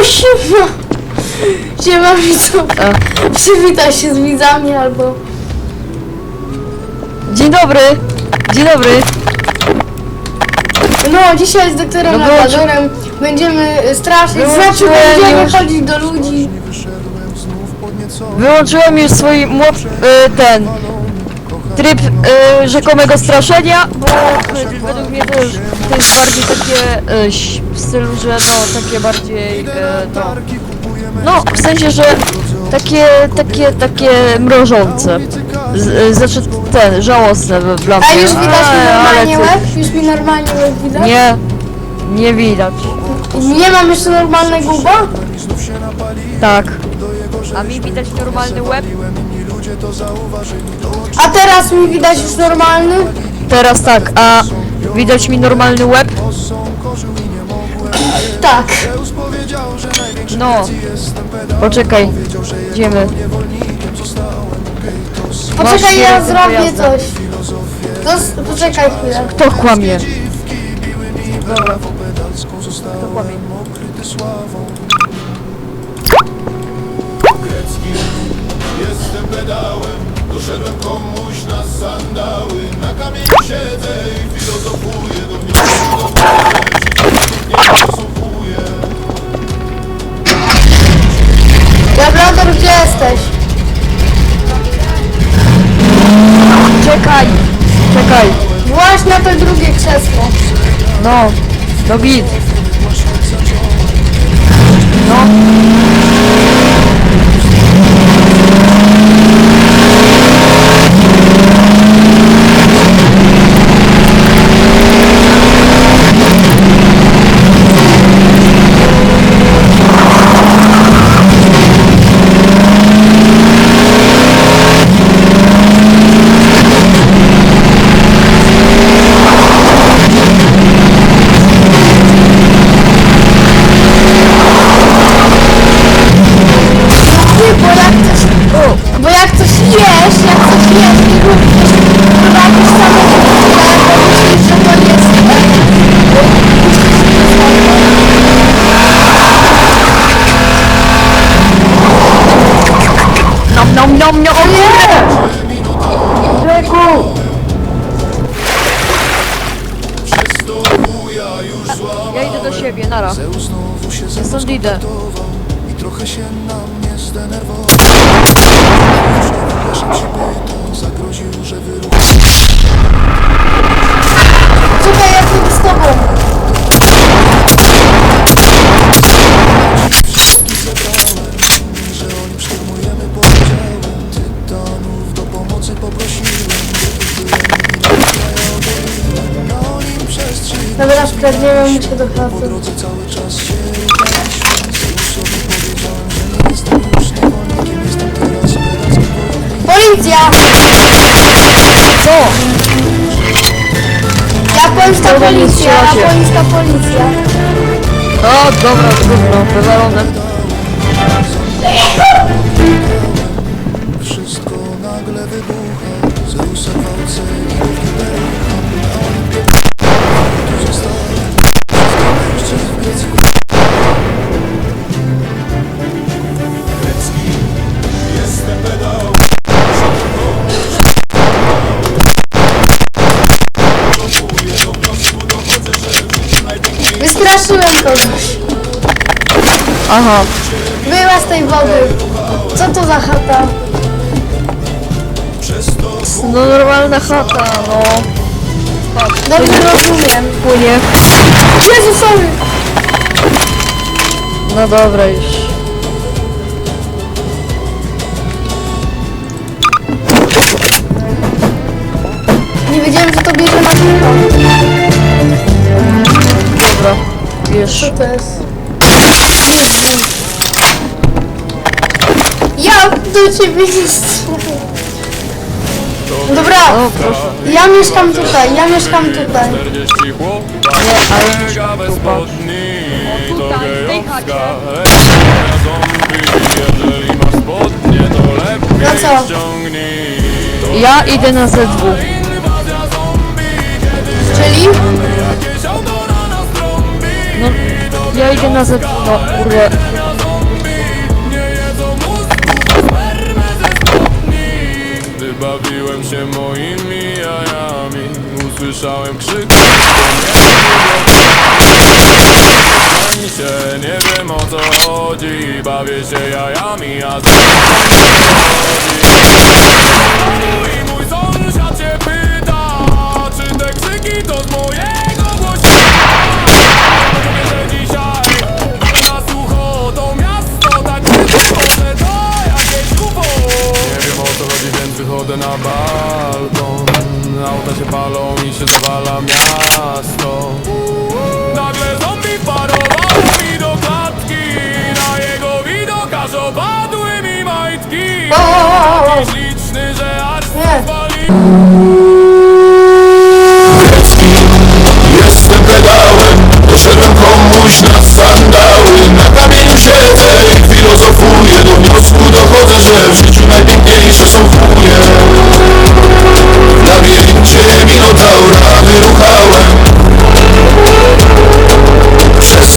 O, siema! Siema, widzu. E, Przywitaj się z widzami albo... Dzień dobry! Dzień dobry! No, dzisiaj z doktorem No no, będziemy y, straszyć, Wyłączyłem znaczy będziemy już. chodzić do ludzi. Wyłączyłem już swój młop, y, ten tryb y, rzekomego straszenia, bo y, według mnie to, już- to jest bardziej takie y, w stylu, że no takie bardziej y, no, no w sensie, że takie, takie, takie mrożące. Z, y, znaczy ten, żałosne w- mnie. A już widać mi normalnie łeb? Już mi normalnie łeb widać? Nie, nie widać. Nie mam jeszcze normalnego łba? Tak. A mi widać normalny łeb? A teraz mi widać już normalny? Teraz tak, a widać mi normalny łeb? Tak. No. Poczekaj. Idziemy. Poczekaj, ja zrobię coś. To s- poczekaj chwilę. Kto kłamie? Dobra. Kto kłamie? Pedałem, doszedłem komuś na sandały Na kamieniu siedzę i filozofuję Do mnie nie posłuchuję Labrador, gdzie jesteś? Czekaj! Czekaj! Właśnie na to drugie krzesło. No. No git. No. Ja idę do siebie, nara. Ja stąd idę. I trochę się na mnie zdenerwował Zagroził, że Dobra, wkradniemy mu się do chaty. drodze cały czas się ruchaliśmy Zeusowi powiedziałem, że nie jestem już niewolnikiem Jestem teraz perackim wojownikiem Policja! Co? Japońska policja, japońska policja. O, dobra, trudno, wywalone. Wszystko nagle wybucha Wystraszyłem kogoś. Aha. Była z tej wody. Co to za chata? No normalna chata, no. Dobrze rozumiem. Płynie. Jezu, sorry! No dobra już. Nie wiedziałem, że to bierze na. Dobra. Wiesz. Co to jest? Ja do ciebie nie strzelę. Dobra, O, proszę. ja mieszkam tutaj, ja mieszkam tutaj. 40 chłop, Nie, ale kolega bez spodni O, To tutaj, w tej gejowska. Ej, zombie, jeżeli masz spodnie To lepiej No co? ściągnij Ja idę na Z2. Inwazja zombie Czyli? Ja idę na zewnątrz. No, kurde. Bawiłem się moimi jajami Usłyszałem krzyk Zanim się, nie wiem o co chodzi Bawię się jajami, a z I się palą i się zawala miasto. Nagle zombie parowało mi do klatki Na jego widok aż opadły mi majtki. O. Śliczny, że aż